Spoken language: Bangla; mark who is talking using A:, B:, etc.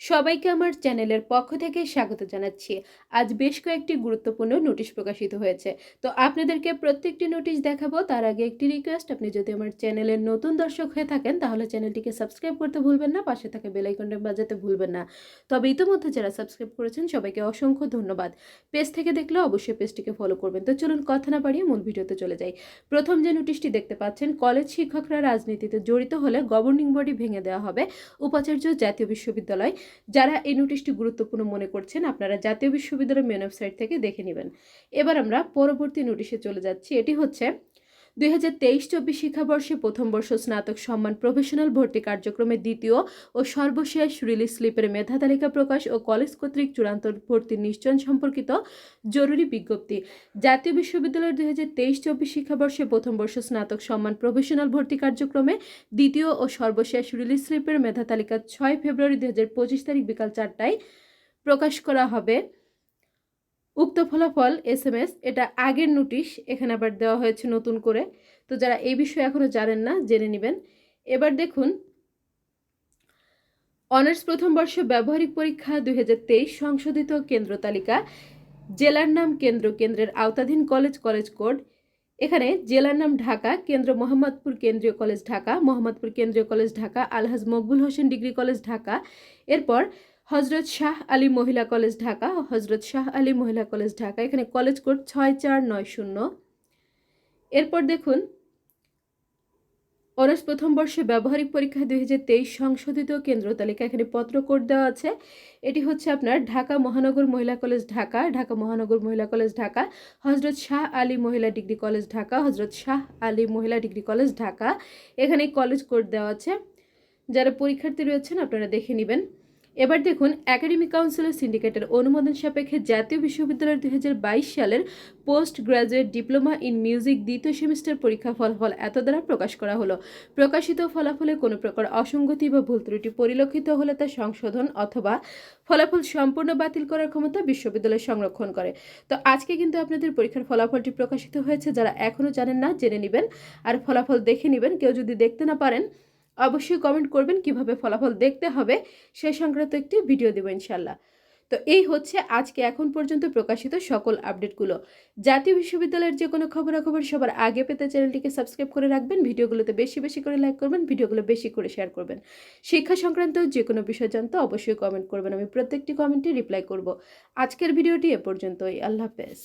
A: সবাইকে আমার চ্যানেলের পক্ষ থেকে স্বাগত জানাচ্ছি। আজ বেশ কয়েকটি গুরুত্বপূর্ণ নোটিশ প্রকাশিত হয়েছে। তো আপনাদেরকে প্রত্যেকটি নোটিশ দেখাবো, তার আগে একটি রিকোয়েস্ট আপনি যদি আমার চ্যানেলের নতুন দর্শক হয়ে থাকেন, তাহলে চ্যানেলটিকে সাবস্ক্রাইব করতে ভুলবেন না, পাশে থাকা বেল আইকনটা বাজাতে ভুলবেন না। তবে ইতিমধ্যে যারা সাবস্ক্রাইব করেছেন, সবাইকে অসংখ্য ধন্যবাদ। পেজ থেকে দেখলে অবশ্যই পেজটিকে ফলো করবেন। তো চলুন কথা না বাড়িয়ে মূল ভিডিওতে চলে যাই। প্রথম যে নোটিশটি দেখতে পাচ্ছেন কলেজ শিক্ষকরা রাজনীতিতে জড়িত হলে গভর্নিং বডি ভেঙে দেওয়া হবে। উপাচার্য জাতীয় বিশ্ববিদ্যালয় যারা এই নোটিশটি গুরুত্বপূর্ণ মনে করছেন, আপনারা জাতীয় বিশ্ববিদ্যালয়ের মেন ওয়েবসাইট থেকে দেখে নেবেন। এবার আমরা পরবর্তী নোটিশে চলে যাচ্ছি। এটি হচ্ছে দুই হাজার তেইশ চব্বিশ শিক্ষাবর্ষে প্রথম বর্ষ স্নাতক সম্মান প্রফেশনাল ভর্তি কার্যক্রমে দ্বিতীয় ও সর্বশেষ রিলিজ স্লিপের মেধা তালিকা প্রকাশ ও কলেজ কর্তৃক চূড়ান্ত ভর্তির নিশ্চয়ন সম্পর্কিত জরুরি বিজ্ঞপ্তি। জাতীয় বিশ্ববিদ্যালয়ের দুই হাজার তেইশ চব্বিশ শিক্ষাবর্ষে প্রথম বর্ষ স্নাতক সম্মান প্রফেশনাল ভর্তি কার্যক্রমে দ্বিতীয় ও সর্বশেষ রিলিজ স্লিপের মেধা তালিকা ছয় ফেব্রুয়ারি দুই হাজার পঁচিশ তারিখ বিকাল চারটায় প্রকাশ করা হবে। উক্ত ফলাফল, এস এম এস, এটা আগের নোটিশ, এখানে আবার দেওয়া হয়েছে নতুন করে। তো যারা এই বিষয়ে এখনও জানেন না, জেনে নেবেন। এবার দেখুন, অনার্স প্রথম বর্ষ ব্যবহারিক পরীক্ষা দুই হাজার তেইশ সংশোধিত কেন্দ্র তালিকা। জেলার নাম কেন্দ্র, কেন্দ্রের আওতাধীন কলেজ কলেজ কোড। এখানে জেলার নাম ঢাকা, কেন্দ্র মোহাম্মদপুর কেন্দ্রীয় কলেজ ঢাকা, মোহাম্মদপুর কেন্দ্রীয় college Dhaka, Alhaj Maqbul Hossain degree college Dhaka. এরপর হজরত শাহ আলী মহিলা কলেজ ঢাকা হজরত শাহ আলী মহিলা কলেজ ঢাকা। এখানে কলেজ কোড ছয় চার নয় শূন্য। এরপর দেখুন অনার্স প্রথম বর্ষে ব্যবহারিক পরীক্ষা দুই হাজার তেইশ সংশোধিত কেন্দ্র তালিকা। এখানে পত্র কোড দেওয়া আছে। এটি হচ্ছে আপনার ঢাকা মহানগর মহিলা কলেজ ঢাকা ঢাকা মহানগর মহিলা কলেজ ঢাকা, হজরত শাহ আলী মহিলা ডিগ্রি কলেজ ঢাকা, হজরত শাহ আলী মহিলা ডিগ্রি কলেজ ঢাকা। এখানে কলেজ কোড দেওয়া আছে। যারা পরীক্ষার্থী রয়েছেন, আপনারা দেখে নেবেন। এবার দেখুন একাডেমিক কাউন্সিলের সিন্ডিকেটের অনুমোদন সাপেক্ষে জাতীয় বিশ্ববিদ্যালয়ের দুই হাজার বাইশ সালের post graduate diploma in music দ্বিতীয় সেমিস্টার পরীক্ষা ফলাফল এত দ্বারা প্রকাশ করা হলো। প্রকাশিত ফলাফলে কোনো প্রকার অসঙ্গতি বা ভুল ত্রুটি পরিলক্ষিত হলে তা সংশোধন অথবা ফলাফল সম্পূর্ণ বাতিল করার ক্ষমতা বিশ্ববিদ্যালয় সংরক্ষণ করে। তো আজকে কিন্তু আপনাদের পরীক্ষার ফলাফলটি প্রকাশিত হয়েছে, যারা এখনও জানেন না, জেনে নেবেন। আর ফলাফল দেখে নেবেন, কেউ যদি দেখতে না পারেন অবশ্যই কমেন্ট করবেন কীভাবে ফলাফল দেখতে হবে, সে সংক্রান্ত একটি ভিডিও দেবো ইনশাল্লাহ তো এই হচ্ছে আজকে এখন পর্যন্ত প্রকাশিত সকল আপডেটগুলো জাতীয় বিশ্ববিদ্যালয়ের যে কোনো খবরাখবর সবার আগে পেতে চ্যানেলটিকে সাবস্ক্রাইব করে রাখবেন, ভিডিওগুলোতে বেশি বেশি করে লাইক করবেন, ভিডিওগুলো বেশি করে শেয়ার করবেন। শিক্ষা সংক্রান্ত যে কোনো বিষয় জানতে অবশ্যই কমেন্ট করবেন, আমি প্রত্যেকটি কমেন্টে রিপ্লাই করব। আজকের ভিডিওটি এ পর্যন্তই, আল্লাহ হাফেজ।